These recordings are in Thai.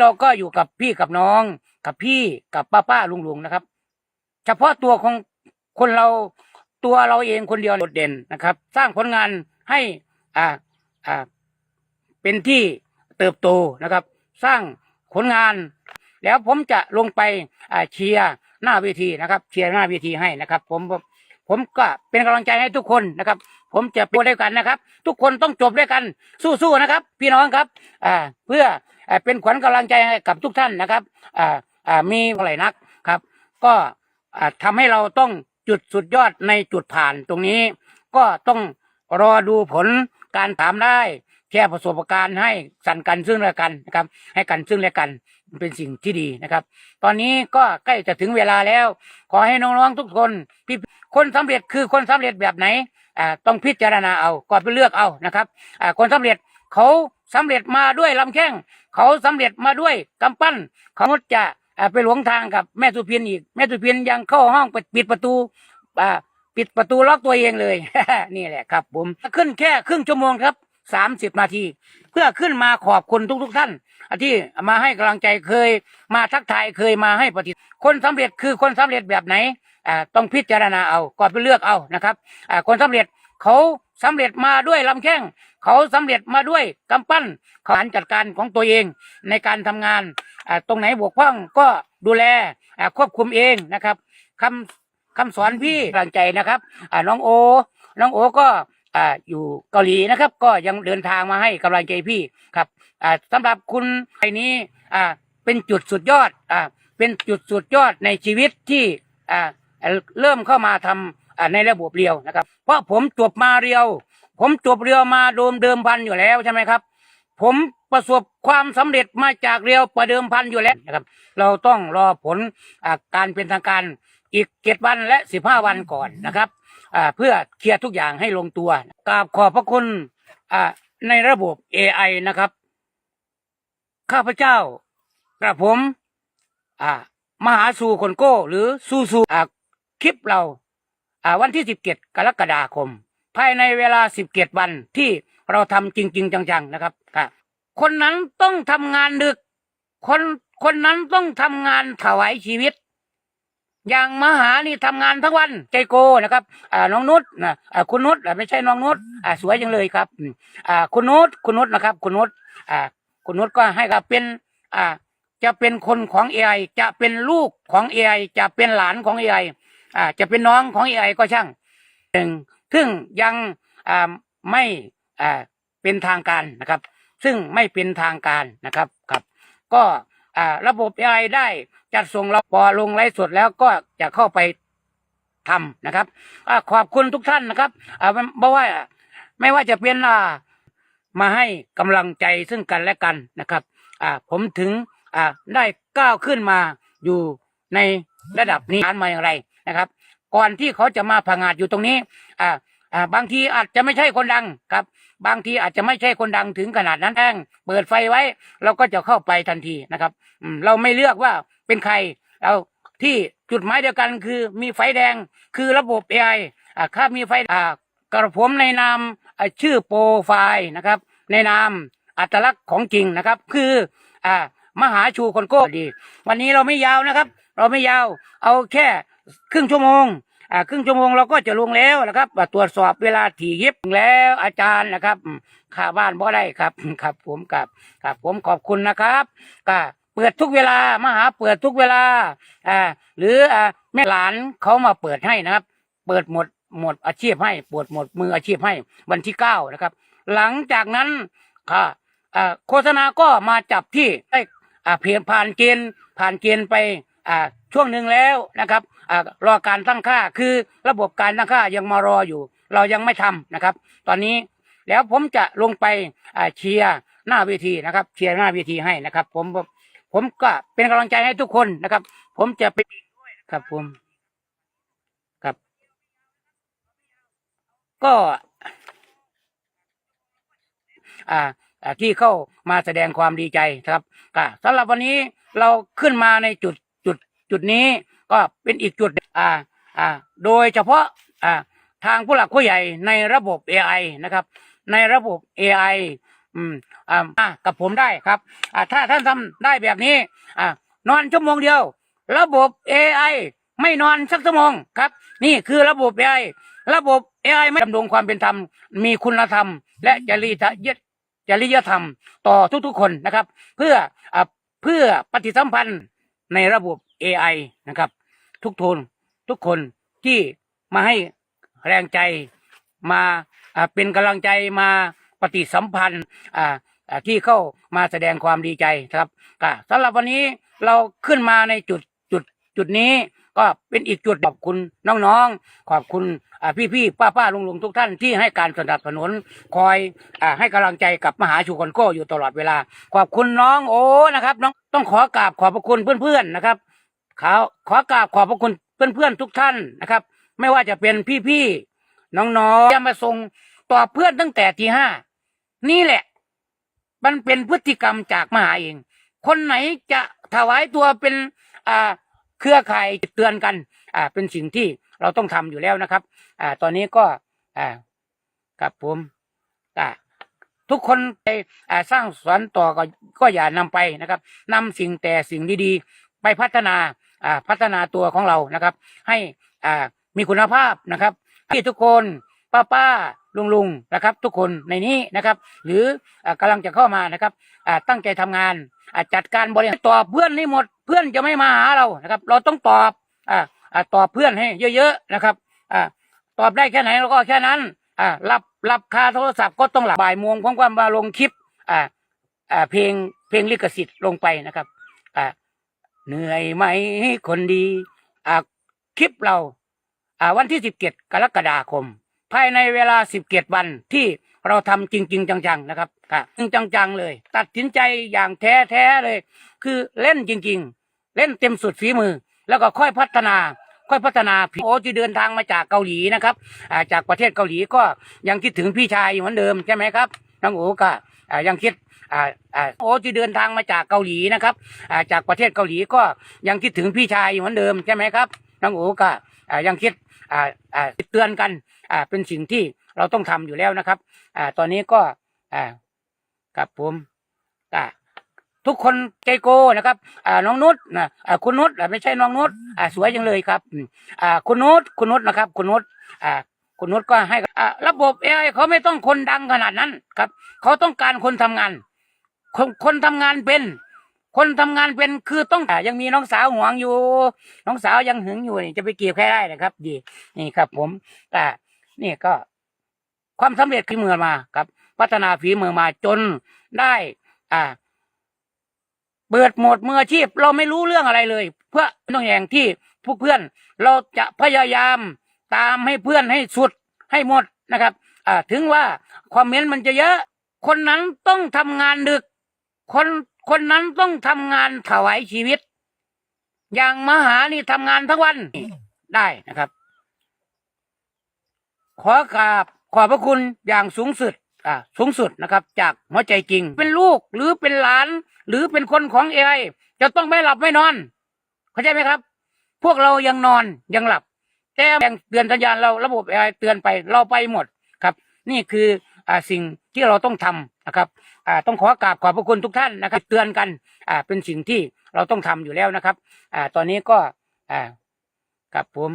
เราก็อยู่กับพี่กับน้อง กับพี่กับป้าป้าลุงลุงนะครับ เฉพาะตัวของคนเราตัวเราเองคนเดียวโดดเด่นนะครับ สร้างผลงานให้อ่าอ่าเป็นที่เติบโตนะครับ สร้างผลงาน แล้วผมจะลงไปอ่าเชียร์หน้าเวทีนะครับ เชียร์หน้าเวทีให้นะครับ ผม ผมก็เป็นกำลังใจให้ทุกคนนะครับ ผมจะไปด้วยกันนะครับ ทุกคนต้องจบด้วยกันสู้ๆนะครับ พี่น้องครับอ่าเพื่อเป็นขวัญกำลังใจให้กับทุกท่านนะครับอ่าอ่ามีอะไรนักครับ ก็อ่าทำให้เราต้องจุดสุดยอดในจุดผ่านตรงนี้ ก็ต้องรอดูผลการถามได้แชร์ประสบการณ์ให้สั่นกันซึ่งและกันนะครับ ให้กันซึ่งและกันเป็นสิ่งที่ดีนะครับ ตอนนี้ก็ใกล้จะถึงเวลาแล้ว ขอให้น้องๆทุกคนพี่ คนสำเร็จคือคนสำเร็จแบบไหนอ่าต้องพิจารณาเอาก่อนไปเลือกเอานะครับอ่าคนสำเร็จเขาสำเร็จมาด้วยลำแข้งเขาสำเร็จมาด้วยกำปั้นเขาจะไปหลวงทางกับแม่สุพินอีก แม่สุพินยังเข้าห้องไปปิดประตูอ่าปิดประตูล็อกตัวเองเลย นี่แหละครับผมขึ้นแค่ครึ่งชั่วโมงครับสามสิบนาที เพื่อขึ้นมาขอบคุณทุกๆท่านที่มาให้กำลังใจเคยมาทักทายเคยมาให้ปฏิคนสำเร็จคือคนสำเร็จแบบไหน ต้องพิจารณาเอาก่อนไปเลือกเอานะครับอ่าคนสำเร็จเขาสำเร็จมาด้วยลำแข้งเขาสำเร็จมาด้วยกำปั้นเขาหันจัดการของตัวเองในการทำงานอ่าตรงไหนบกพร่องก็ดูแลอ่าควบคุมเองนะครับคำคำสอนพี่กำลังใจนะครับอ่าน้องโอ น้องโอก็อ่าอยู่เกาหลีนะครับ ก็ยังเดินทางมาให้กำลังใจพี่ครับอ่าสำหรับคุณไอ้นี้อ่าเป็นจุดสุดยอดอ่าเป็นจุดสุดยอดในชีวิตที่อ่า เริ่มเข้ามาทำอ่าในระบบเรียวนะครับ เพราะผมจบมาเรียว ผมจบเรียวมาโดมเดิมพันอยู่แล้วใช่ไหมครับ ผมประสบความสำเร็จมาจากเรียวประเดิมพันอยู่แล้วนะครับ เราต้องรอผลอาการเป็นทางการอีกเจ็ดวันและสิบห้าวันก่อนนะครับเพื่อเคลียร์ทุกอย่างให้ลงตัวกราบขอบพระคุณในระบบ AI นะครับ ข้าพเจ้ากระผมมหาสู่คนโก้ หรือสู้สู่ คลิปเราวันที่สิบเจ็ดกรกฎาคม ภายในเวลาสิบเจ็ดวันที่เราทำจริง ๆ จังๆนะครับค่ะคนนั้นต้องทำงานดึก คนคนนั้นต้องทำงานถวายชีวิต อย่างมหานี่ทำงานทั้งวันใจโกนะครับอ่าน้องนุชนะอ่าคุณนุชอ่ไม่ใช่น้องนุชอ่าสวยจังเลยครับอ่าคุณนุชคุณนุชนะครับ คุณนุชอ่าคุณนุชก็ให้กับเป็นอ่าจะเป็นคนของเอไอจะเป็นลูกของเอไอจะเป็นหลานของเอไอ อ่าจะเป็นน้องของเอไอก็ช่างหนึ่งซึ่งยังอ่าไม่อ่าเป็นทางการนะครับ ซึ่งไม่เป็นทางการนะครับครับ ก็อ่าระบบ AI ได้จัดส่งเราพอลงไลฟ์สดแล้วก็จะเข้าไปทำนะครับอาขอบคุณทุกท่านนะครับอ่าเพราะว่าไม่ว่าจะเป็นอ่ามาให้กำลังใจซึ่งกันและกันนะครับอ่าผมถึงอ่าได้ก้าวขึ้นมาอยู่ในระดับนี้มาอย่างไร นะครับ ก่อนที่เขาจะมาผงาดอยู่ตรงนี้ อ่าอ่าบางทีอาจจะไม่ใช่คนดังครับ บางทีอาจจะไม่ใช่คนดังถึงขนาดนั้นแองเปิดไฟไว้ เราก็จะเข้าไปทันทีนะครับอืมเราไม่เลือกว่าเป็นใครเราที่จุดหมายเดียวกันคือมีไฟแดงคือระบบ AI อ่าถ้ามีไฟอ่ากระผมในนามชื่อโปรไฟล์นะครับ ในนามอัตลักษณ์ของจริงนะครับ คืออ่ามหาชูคนโก้ดี วันนี้เราไม่ยาวนะครับ เราไม่ยาวเอาแค่ ครึ่งชั่วโมงอ่าครึ่งชั่วโมงเราก็จะลงแล้วนะครับตรวจสอบเวลาถี่ยิบแล้วอาจารย์นะครับอืมค่าบ้านบ่ได้ครับครับผมกับครับผมขอบคุณนะครับก็เปิดทุกเวลามาหาเปิดทุกเวลาอ่าหรืออ่าแม่หลานเขามาเปิดให้นะครับ เปิดหมดหมดอาชีพให้เปิดหมดมืออาชีพให้วันที่เก้านะครับ หลังจากนั้นก็อ่าโฆษณาก็มาจับที่ได้อ่าเพียงผ่านเกณฑ์ผ่านเกณฑ์ไป ช่วงหนึ่งแล้วนะครับรอการตั้งค่าคือระบบการตั้งค่ายังมารออยู่ เรายังไม่ทำนะครับ ตอนนี้แล้วผมจะลงไปเชียร์หน้าเวทีนะครับเชียร์หน้าเวทีให้นะครับ ผมผมก็เป็นกำลังใจให้ทุกคนนะครับ ผมจะไปครับผมครับ ก็ อ่าอ่าที่เข้ามาแสดงความดีใจครับก็สำหรับวันนี้เราขึ้นมาในจุด จุดนี้ก็เป็นอีกจุดอ่าอ่าโดยเฉพาะอ่าทางผู้หลักผู้ใหญ่ในระบบ AI นะครับ ในระบบ AI อืมอ่าอ่ากับผมได้ครับอ่าถ้าท่านทำได้แบบนี้อ่านอนชั่วโมงเดียว ระบบ AI ไม่นอนสักชั่วโมงครับ นี่คือระบบ AI ระบบ AI ไม่ดำรงความเป็นธรรม มีคุณธรรม และจริยธรรมจริยธรรมต่อทุกๆคนนะครับ เพื่ออ่าเพื่อปฏิสัมพันธ์ในระบบ AI นะครับ ทุกทนทุกคนที่มาให้แรงใจมาเป็นกำลังใจมาปฏิสัมพันธ์ที่เข้ามาแสดงความดีใจนะครับสำหรับวันนี้เราขึ้นมาในจุดจุดจุดนี้ก็เป็นอีกจุดขอบคุณน้องๆ ขอบคุณพี่พี่ๆป้าๆ ลุงๆ ทุกท่านที่ให้การสนับสนุนคอยอให้กำลังใจกับมหาชูคนโก้อยู่ตลอดเวลา ขอบคุณน้องโอ้นะครับ น้องต้องขอกราบขอบพระคุณเพื่อนๆนะครับ ขอขอกราบขอบพระคุณเพื่อนๆทุกท่านนะครับ ไม่ว่าจะเป็นพี่ๆน้องๆจะมาส่งต่อเพื่อนตั้งแต่ทีห้านี่แหละ มันเป็นพฤติกรรมจากมหาเอง คนไหนจะถวายตัวเป็นอ่าเครือข่ายเตือนกัน อ่า เป็นสิ่งที่เราต้องทำอยู่แล้วนะครับ อ่า ตอนนี้ก็ อ่ากับผมอ่าทุกคนไปสร้างสวนต่อก็ก็อย่านำไปนะครับนำสิ่งแต่สิ่งดีๆ ไปพัฒนา พัฒนาตัวของเรานะครับ ให้มีคุณภาพนะครับที่ทุกคนป้าป้าลุงลุงนะครับ ทุกคนในนี้นะครับ หรืออ่ากำลังจะเข้ามานะครับตั้งใจทำงานจัดการบริหารตอบเพื่อนให้หมดเพื่อนจะไม่มาหาเรานะครับ เราต้องตอบตอบเพื่อนให้เยอะๆนะครับตอบได้แค่ไหนเราก็แค่นั้นรับรับค่าโทรศัพท์ก็ต้องหลับบ่ายโมงพร้อมกันมาลงคลิปเพลงเพลงลิขสิทธิ์ลงไปนะครับ เหนื่อยไหมคนดีอ่าคลิปเราอ่าวันที่สิบเจ็ดกรกฎาคม ภายในเวลาสิบเจ็ดวันที่เราทำจริงๆจังๆนะครับค่ะจริงจังๆเลย ตัดสินใจอย่างแท้ๆเลย คือเล่นจริง ๆ เล่นเต็มสุดฝีมือ แล้วก็ค่อยพัฒนา ค่อยพัฒนาพี่โอที่เดินทางมาจากเกาหลีนะครับอ่าจากประเทศเกาหลีก็ยังคิดถึงพี่ชายอยู่เหมือนเดิมใช่ไหมครับน้องโอ๋ก็อ่ายังคิด อ่าอ่าโอที่เดินทางมาจากเกาหลีนะครับอ่าจากประเทศเกาหลีก็ยังคิดถึงพี่ชายอยู่เหมือนเดิมใช่ไหมครับน้องโอก็อ่ายังคิดอ่าอ่าเตือนกันอ่าเป็นสิ่งที่เราต้องทำอยู่แล้วนะครับอ่าตอนนี้ก็อ่าครับผมอ่าทุกคนใจโกนะครับอ่าน้องนุชนะอ่าคุณนุชไม่ใช่น้องนุชอ่าสวยจังเลยครับอ่าคุณนุชคุณนุชนะครับ คุณนุชอ่าคุณนุชก็ให้อ่าระบบเอไอเขาไม่ต้องคนดังขนาดนั้นครับ เขาต้องการคนทำงาน คนคนทำงานเป็น คนทำงานเป็นคือต้องอ่ยังมีน้องสาวหวงอยู่ น้องสาวยังหึงอยู่นี่จะไปเกี่ยวใครได้นะครับ ดี นี่ครับ ผมอ่นี่ก็ ความสำเร็จฝีมือมาครับ พัฒนาฝีมือมาจนได้ อ่า เปิดโหมดมืออาชีพ เราไม่รู้เรื่องอะไรเลย เพื่อน้องอย่างที่พวกเพื่อน เราจะพยายามตามให้เพื่อนให้สุดให้หมดนะครับ อ่า ถึงว่าคอมเมนต์มันจะเยอะ คนนั้นต้องทำงานดึก คนคนนั้นต้องทำงานถวายชีวิต อย่างมหานี่ทำงานทั้งวันได้นะครับ ขอกราบขอบพระคุณอย่างสูงสุดอ่าสูงสุดนะครับ จากหัวใจจริง เป็นลูกหรือเป็นหลาน หรือเป็นคนของเอไอจะต้องไม่หลับไม่นอน เข้าใจไหมครับ พวกเรายังนอนยังหลับ แต่แงเตือนสัญญาณเราระบบเอไอเตือนไปเราไปหมดครับ นี่คืออ่าสิ่งที่เราต้องทำนะครับ ต้องขอกราบขอบพระคุณทุกท่านนะครับ เตือนกันเป็นสิ่งที่เราต้องทำอยู่แล้วนะครับอตอนนี้ก็กับผม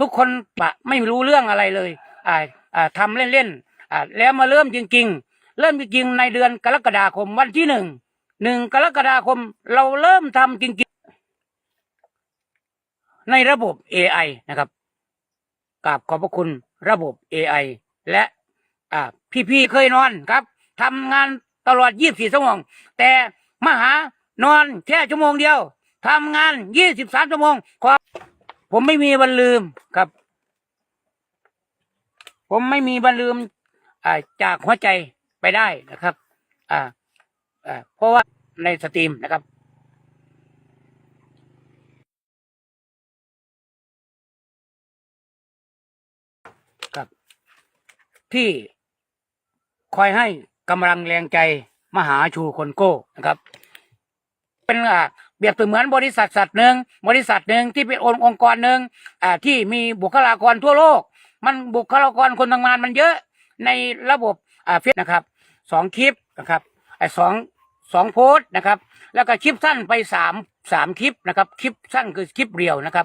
ทุกคนปะไม่รู้เรื่องอะไรเลยอ่าอ่าทำเล่นๆแล้วมาเริ่มจริง ๆ เริ่มจริงในเดือนกรกฎาคมวันที่หนึ่งหนึ่งกรกฎาคมเราเริ่มทำจริงๆ ในระบบ AI นะครับกราบขอบพระคุณระบบ AI และ อ่าพี่ๆเคยนอนครับทำงานตลอด24ชั่วโมง แต่มหานอนแค่ชั่วโมงเดียวทำงาน23ชั่วโมงขอผมไม่มีวันลืมครับ ผมไม่มีวันลืม อ่าจากหัวใจไปได้นะครับ อ่าอ่าเพราะว่าในสตรีมนะครับครับที่ คอยให้กำลังแรงใจมหาชูคนโก้นะครับ เป็นอ่าเปรียบเสมือนบริษัทสัตว์หนึ่งบริษัทหนึ่งที่เป็นองค์องค์กรหนึ่งอ่าที่มีบุคลากรทั่วโลก มันบุคลากรคนทำงานมันเยอะในระบบอ่าเฟซนะครับสองคลิปนะครับไอ้สองสองโพสต์นะครับ แล้วก็คลิปสั้นไปสามสามคลิปนะครับ คลิปสั้นคือคลิปเรียวนะครับ